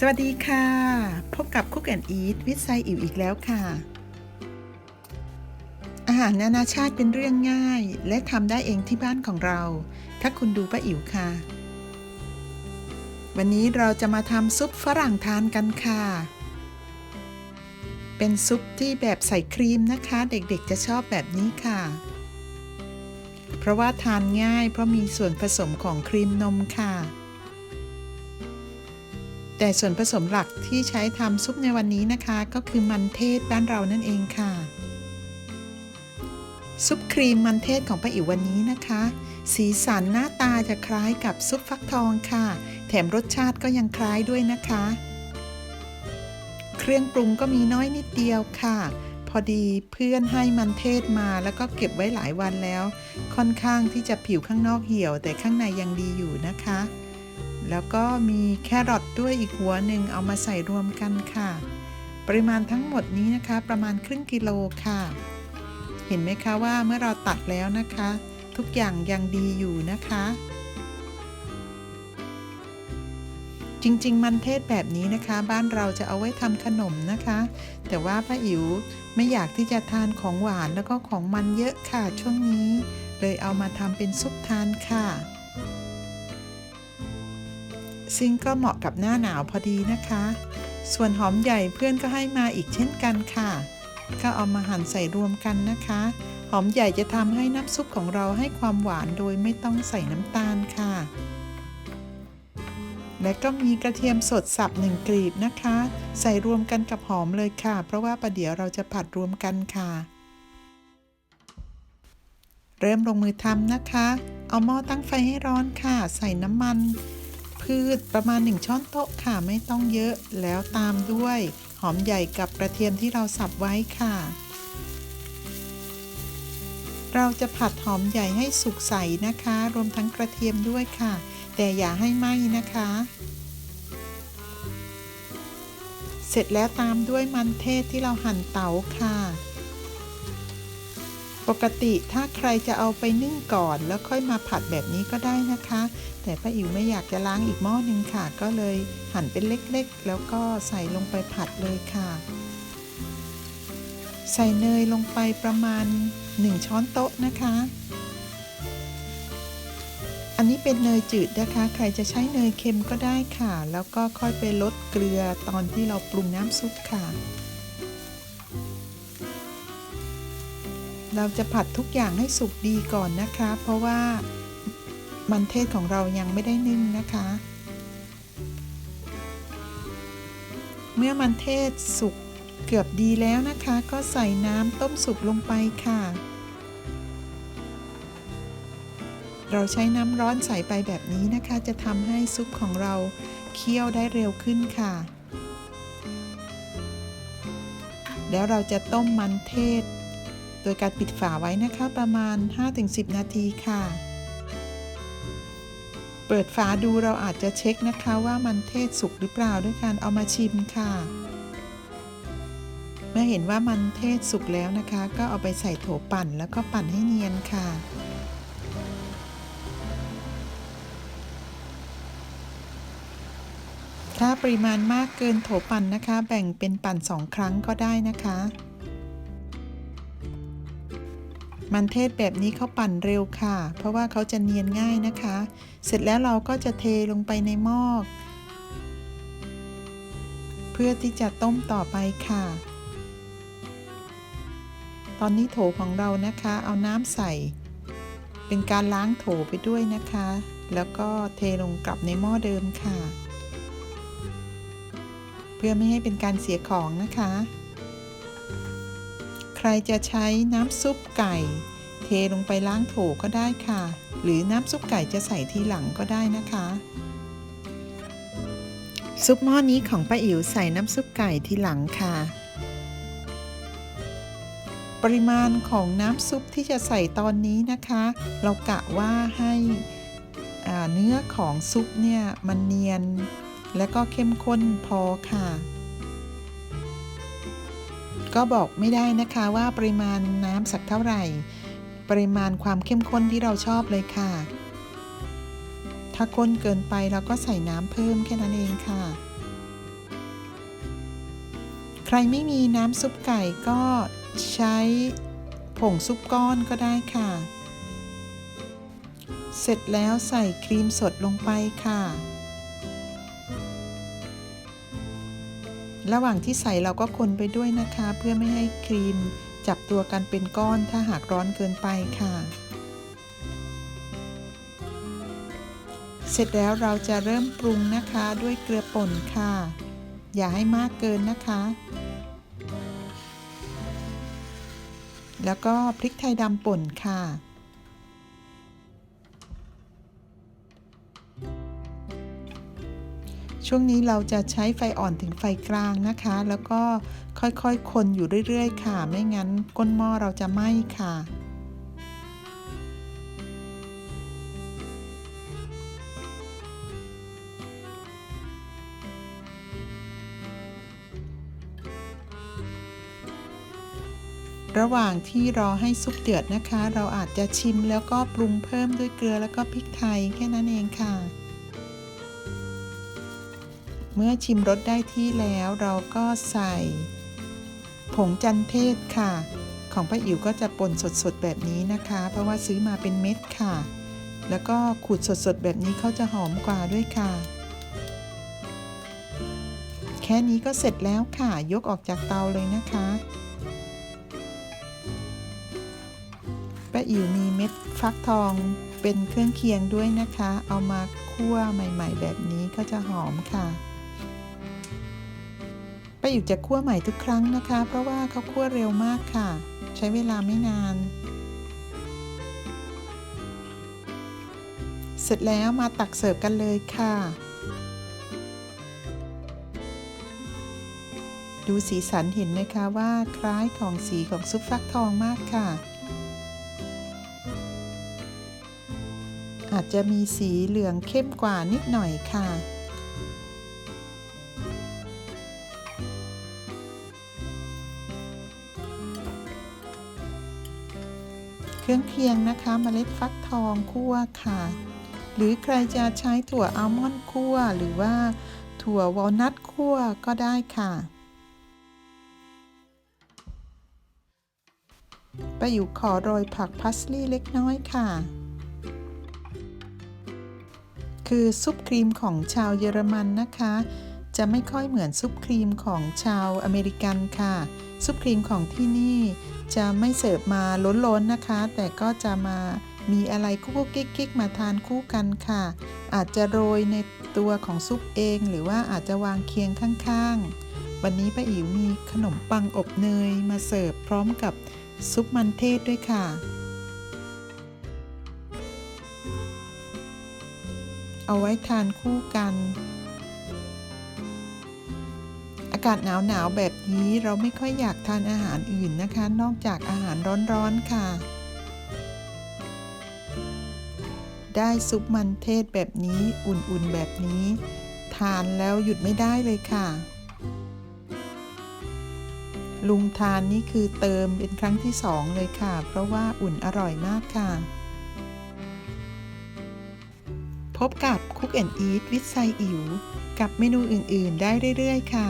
สวัสดีค่ะ พบกับคุกแอนอีทวิทไซอิ๋วอีกแล้วค่ะ อาหารนานาชาติเป็นเรื่องง่าย และทำได้เองที่บ้านของเรา ถ้าคุณดูป้าอิ๋วค่ะ วันนี้เราจะมาทำซุปฝรั่งทานกันค่ะ เป็นซุปที่แบบใส่ครีมนะคะ เด็กๆจะชอบแบบนี้ค่ะ เพราะว่าทานง่ายเพราะมีส่วนผสมของครีมนมค่ะ แต่ส่วนผสมหลักที่ใช้ทำซุปในวันนี้นะคะ ก็คือมันเทศบ้านเรานั่นเองค่ะ ซุปครีมมันเทศของป้าอิ๋ววันนี้นะคะ สีสันหน้าตาจะคล้ายกับซุปฟักทองค่ะ แถมรสชาติก็ยังคล้ายด้วยนะคะ เครื่องปรุงก็มีน้อยนิดเดียวค่ะ พอดีเพื่อนให้มันเทศมาแล้วก็เก็บไว้หลายวันแล้ว ค่อนข้างที่จะผิวข้างนอกเหี่ยวแต่ข้างในยังดีอยู่นะคะ แล้วก็มีแครอทด้วยอีกหัวหนึ่งเอามาใส่รวมกันค่ะ ปริมาณทั้งหมดนี้นะคะประมาณครึ่งกิโลค่ะ เห็นไหมคะว่าเมื่อเราตัดแล้วนะคะ ทุกอย่างยังดีอยู่นะคะ จริงๆ มันเทศแบบนี้นะคะ บ้านเราจะเอาไว้ทำขนมนะคะ แต่ว่าป้าอิ๋วไม่อยากที่จะทานของหวานแล้วก็ของมันเยอะค่ะช่วงนี้ เลยเอามาทำเป็นซุปทานค่ะ ซึ่งก็เหมาะกับหน้าหนาวพอดีนะคะ ส่วนหอมใหญ่เพื่อนก็ให้มาอีกเช่นกันค่ะ ก็เอามาหั่นใส่รวมกันนะคะ หอมใหญ่จะทำให้น้ำซุปของเราให้ความหวานโดยไม่ต้องใส่น้ำตาลค่ะ และก็มีกระเทียมสดสับหนึ่งกลีบนะคะ ใส่รวมกันกับหอมเลยค่ะ เพราะว่าประเดี๋ยวเราจะผัดรวมกันค่ะ เริ่มลงมือทำนะคะ เอาหม้อตั้งไฟให้ร้อนค่ะ ใส่น้ำมัน พืชประมาณ 1 ช้อนโต๊ะค่ะไม่ต้องเยอะแล้วตามด้วย หอมใหญ่กับกระเทียมที่เราสับไว้ค่ะ เราจะผัดหอมใหญ่ให้สุกใสนะคะ รวมทั้งกระเทียมด้วยค่ะ แต่อย่าให้ไหม้นะคะ เสร็จแล้วตามด้วยมันเทศที่เราหั่นเต๋าค่ะ ปกติถ้าใครจะเอาไปนึ่งก่อนแล้วค่อยมาผัดแบบนี้ก็ได้นะคะ แต่ป้าอิ๋วไม่อยากจะล้างอีกหม้อหนึ่งค่ะ ก็เลยหั่นเป็นเล็กๆ แล้วก็ใส่ลงไปผัดเลยค่ะ ใส่เนยลงไปประมาณ 1 ช้อนโต๊ะนะคะ อันนี้เป็นเนยจืดนะคะ ใครจะใช้เนยเค็มก็ได้ค่ะ แล้วก็ค่อยไปลดเกลือตอนที่เราปรุงน้ำซุปค่ะ เราจะผัดทุกอย่างให้สุกดีก่อนนะคะ เพราะว่ามันเทศของเรายังไม่ได้นึ่งนะคะ เมื่อมันเทศสุกเกือบดีแล้วนะคะ ก็ใส่น้ำต้มสุกลงไปค่ะ เราใช้น้ำร้อนใส่ไปแบบนี้นะคะ จะทำให้ซุปของเราเคี่ยวได้เร็วขึ้นค่ะ แล้วเราจะต้มมันเทศ โดยการปิดฝาไว้นะคะประมาณ 5-10 นาทีค่ะ เปิดฝาดูเราอาจจะเช็คนะคะว่ามันเทศสุกหรือเปล่าด้วยการเอามาชิมค่ะ เมื่อเห็นว่ามันเทศสุกแล้วนะคะ ก็เอาไปใส่โถปั่นแล้วก็ปั่นให้เนียนค่ะถ้าปริมาณมากเกินโถปั่นนะคะ แบ่งเป็นปั่นสองครั้งก็ได้นะคะ มันเทศแบบนี้เขาปั่นเร็วค่ะ เพราะว่าเขาจะเนียนง่ายนะคะ เสร็จแล้วเราก็จะเทลงไปในหม้อเพื่อที่จะต้มต่อไปค่ะ ตอนนี้โถของเรานะคะ เอาน้ำใส่ เป็นการล้างโถไปด้วยนะคะ แล้วก็เทลงกลับในหม้อเดิมค่ะ เพื่อไม่ให้เป็นการเสียของนะคะ รจะใช้น้ำซุปไก่ เทลงไปล้างโถก็ได้ค่ะ หรือน้ำซุปไก่จะใส่ทีหลังก็ได้นะคะ ซุปหม้อนี้ของป้าอิ๋วใส่น้ำซุปไก่ทีหลังค่ะ ปริมาณของน้ำซุปที่จะใส่ตอนนี้นะคะ เรากะว่าให้เนื้อของซุปเนี่ยมันเนียน และก็เข้มข้นพอค่ะ ก็บอกไม่ได้นะคะว่าปริมาณน้ำสักเท่าไหร่ ปริมาณความเข้มข้นที่เราชอบเลยค่ะ ถ้าข้นเกินไปเราก็ใส่น้ำเพิ่มแค่นั้นเองค่ะ ใครไม่มีน้ำซุปไก่ก็ใช้ผงซุปก้อนก็ได้ค่ะ เสร็จแล้วใส่ครีมสดลงไปค่ะ ระหว่างที่ใส่เราก็คนไปด้วยนะคะ เพื่อไม่ให้ครีมจับตัวกันเป็นก้อนถ้าหากร้อนเกินไปค่ะ เสร็จแล้วเราจะเริ่มปรุงนะคะด้วยเกลือป่นค่ะ อย่าให้มากเกินนะคะ แล้วก็พริกไทยดำป่นค่ะ ช่วงนี้เราจะใช้ไฟอ่อนถึงไฟกลางนะคะ แล้วก็ค่อยๆคนอยู่เรื่อยๆ ค่ะ ไม่งั้นก้นหม้อเราจะไหม้ค่ะระหว่างที่รอให้ซุปเดือดนะคะ เราอาจจะชิมแล้วก็ปรุงเพิ่มด้วยเกลือแล้วก็พริกไทยแค่นั้นเองค่ะ เมื่อชิมรสได้ที่แล้วเราก็ใส่ ผงจันเทศค่ะ ของป้าอิ๋วก็จะป่นสดๆแบบนี้นะคะ เพราะว่าซื้อมาเป็นเม็ดค่ะ แล้วก็ขูดสดๆแบบนี้เขาจะหอมกว่าด้วยค่ะ แค่นี้ก็เสร็จแล้วค่ะ ยกออกจากเตาเลยนะคะป้าอิ๋วมีเม็ดฟักทองเป็นเครื่องเคียงด้วยนะคะ เอามาคั่วใหม่ ๆ แบบนี้ก็จะหอมค่ะ ป้าอิ๋วจะคั่วใหม่ทุกครั้งนะคะ เพราะว่าเขาคั่วเร็วมากค่ะ ใช้เวลาไม่นาน เสร็จแล้วมาตักเสิร์ฟกันเลยค่ะ ดูสีสันเห็นไหมคะว่าคล้ายของสีของซุปฟักทองมากค่ะ อาจจะมีสีเหลืองเข้มกว่านิดหน่อยค่ะ เครื่องเคียงนะคะมเมล็ดฟักทองคั่วค่ะ หรือใครจะใช้ถั่วอัลมอนด์คั่ว หรือว่าถั่ววอลนัทคั่วก็ได้ค่ะไปอยู่ขอโรยผักพัสลีย์เล็กน้อยค่ะ คือซุปครีมของชาวเยอรมันนะคะ จะไม่ค่อยเหมือนซุปครีมของชาวอเมริกันค่ะ ซุปครีมของที่นี่จะไม่เสิร์ฟมาล้นๆนะคะ แต่ก็จะมามีอะไรกุ๊กกิ๊กๆมาทานคู่กันค่ะ อาจจะโรยในตัวของซุปเอง หรือว่าอาจจะวางเคียงข้างๆ วันนี้ป้าอิ๋วมีขนมปังอบเนยมาเสิร์ฟพร้อมกับซุปมันเทศด้วยค่ะเอาไว้ทานคู่กันากาศหนาวๆแบบนี้เราไม่ค่อยอยากทานอาหารอื่นนะคะ นอกจากอาหารร้อนๆค่ะ ได้ซุปมันเทศแบบนี้อุ่นๆแบบนี้ ทานแล้วหยุดไม่ได้เลยค่ะ ลุงทานนี่คือเติมเป็นครั้งที่สองเลยค่ะ เพราะว่าอุ่นอร่อยมากค่ะพบกับ Cook and Eat with ไซอิ๋วกับเมนูอื่น ๆ ได้เรื่อย ๆ ค่ะ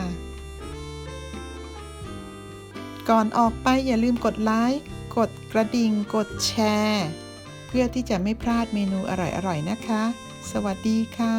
ก่อนออกไปอย่าลืมกดไลค์ กดกระดิ่ง กดแชร์ เพื่อที่จะไม่พลาดเมนูอร่อยๆนะคะ สวัสดีค่ะ